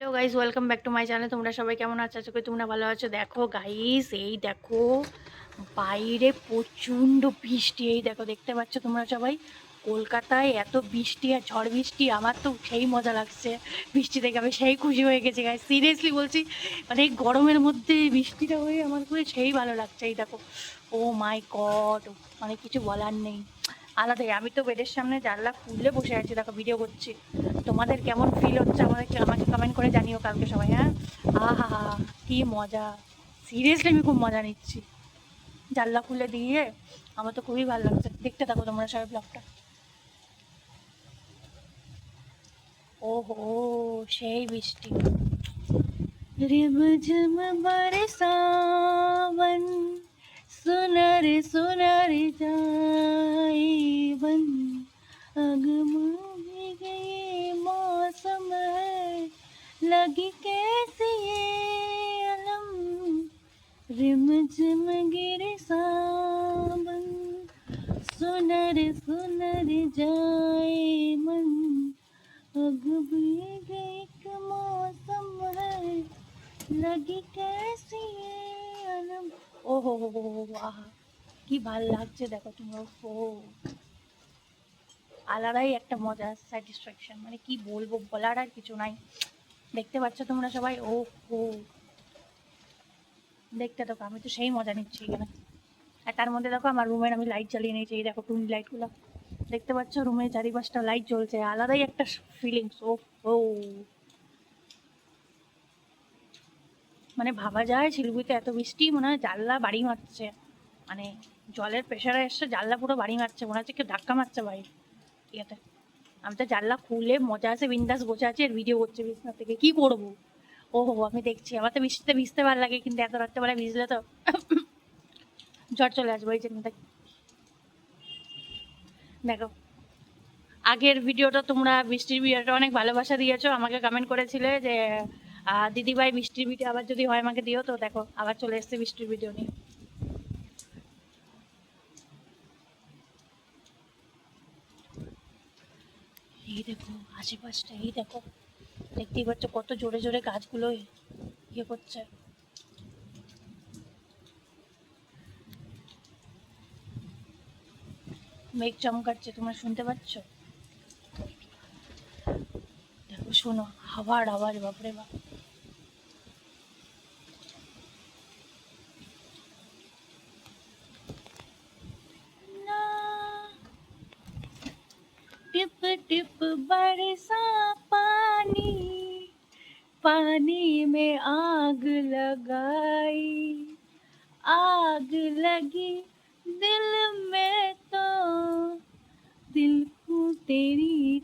Hello guys welcome back to my channel তোমরা সবাই কেমন আছো? আশা করি তোমরা ভালো আছো। দেখো গাইস এই দেখো, বাইরে প্রচণ্ড বৃষ্টি। এই দেখো, দেখতে পাচ্ছ তোমরা সবাই? কলকাতায় এত বৃষ্টি আর ঝড় বৃষ্টি, আমার তো সেই মজা লাগছে বৃষ্টি দেখে। আমি সেই খুশি হয়ে গেছি গাইস সিরিয়াসলি বলছি মানে এই গরমের মধ্যে বৃষ্টিটা হয়ে আমার খুবই সেই ভালো লাগছে। এই দেখো ও মাই গড মানে কিছু বলার নেই। আলাদাই আমি তো বেডের সামনে জানলা খুললে বসে আছি, দেখো ভিডিও করছি। তোমাদের কেমন ফিল হচ্ছে আমাদের আমাকে কমেন্ট করে জানিও কালকে সবাই হ্যাঁ? আহা, কি মজা। সিরিয়াসলি আমি খুব মজা নিচ্ছি। জানলা খুলে দিয়ে, আমার তো খুবই ভালো লাগছে। দেখতে থাকো তোমরা সবাই ব্লগটা ওহো, সেই বৃষ্টি। রিমঝিম বারে সাবন, সোনার সো लगी कैसी ये अलम रिमझिम गिर सावन सुनर सुनर जाए मन अग गए एक मौसम है लगी कैसी ये अलम ও হো হো হো হো আহা কি ভাল লাগছে দেখো তোমরা ও আলাদাই একটা মজা স্যাটিসফ্যাকশন মানে কি বলবো বলার আর কিছু নাই দেখতে পাচ্ছ তোমরা সবাই? ও হো দেখতে দেখো আমি তো সেই মজা নিচ্ছি এখানে। আর তার মধ্যে দেখো আমার রুমের আমি লাইট জ্বালিয়ে নিয়েছি, এই দেখো টুনি লাইটগুলো দেখতে পাচ্ছ রুমে চারিপাশটা লাইট জ্বলছে, আলাদাই একটা ফিলিংস ও ও। মানে ভাবা যায় শিলিগুড়িতে এত বৃষ্টি, মনে হয় জানলা বাড়ি মারছে। মানে জলের প্রেশারে এসে জানলা পুরো বাড়ি মারছে, মনে হচ্ছে কেউ ধাক্কা মারছে বাড়ি ইয়েতে। আমি তো জানলা খুলে মজা আছে, বিন্দাস বসে আছি আর ভিডিও করছি বিছনা থেকে। কি করব? ও হো আমি দেখছি। আমার তো বৃষ্টিতে ভিজতে ভালো লাগে, কিন্তু এত রাত্রেবেলা ভিজলে তো জ্বর চলে আসবে, ওই জন্য দেখো, আগের ভিডিওটা তোমরা বৃষ্টির ভিডিওটা অনেক ভালোবাসা দিয়েছ। আমাকে কমেন্ট করেছিলে যে দিদিভাই বৃষ্টির ভিডিও আবার যদি হয় আমাকে দিও। তো দেখো, আবার চলে এসছে বৃষ্টির ভিডিও নিয়ে। এই দেখো, আশেপাশটা, এই দেখো। দেখতেই পাচ্ছ কত জোরে জোরে গাছগুলো ইয়ে করছে। মেঘ চমকাচ্ছে, তোমরা শুনতে পাচ্ছ? দেখো, শোনো, আবার আওয়াজ বাপরে বাপ। টিপ টিপ बरसा पानी पानी में आग लगाई। आग लगी दिल में तो दिल को तेरी